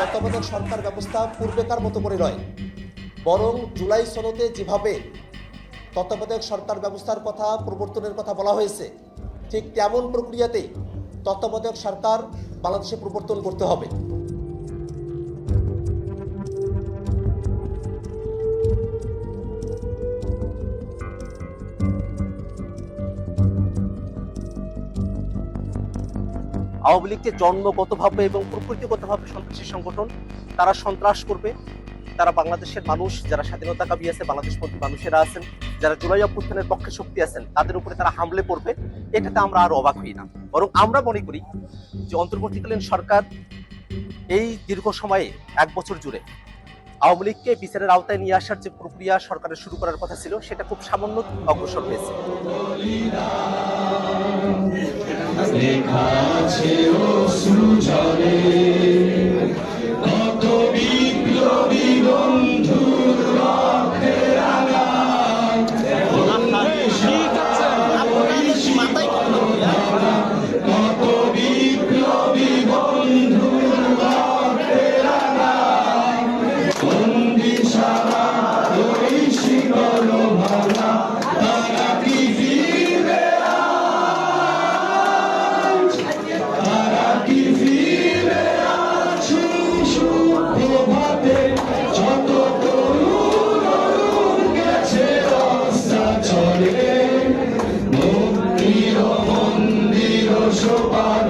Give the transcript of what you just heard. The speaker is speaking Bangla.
তত্ত্বাবধায়ক সরকার ব্যবস্থা পূর্বেকার মতো করে নয়, বরং জুলাই সনতে যেভাবে তত্ত্বাবধায়ক সরকার ব্যবস্থার কথা, প্রবর্তনের কথা বলা হয়েছে, ঠিক তেমন প্রক্রিয়াতেই তত্ত্বাবধায়ক সরকার বাংলাদেশে প্রবর্তন করতে হবে। আওয়ামী লীগকে জন্মগতভাবে এবং প্রকৃতিগতভাবে সন্ত্রাসী সংগঠন, তারা সন্ত্রাস করবে। তারা বাংলাদেশের মানুষ, যারা স্বাধীনতা কাবি আছে বাংলাদেশপন্থী মানুষেরা আছেন। যারা জুলাই অভ্যুত্থানের পক্ষে শক্তি আছেন, তাদের উপরে তারা হামলে পড়বে, এটাতে আমরা আর অবাক হই না। বরং আমরা মনে করি যে অন্তর্বর্তীকালীন সরকার এই দীর্ঘ সময়ে, এক বছর জুড়ে আওয়ামী লীগকে বিচারের আওতায় নিয়ে আসার যে প্রক্রিয়া সরকারের শুরু করার কথা ছিল, সেটা খুব সামান্য অগ্রসর হয়েছে। লেখা আছে জলে সবার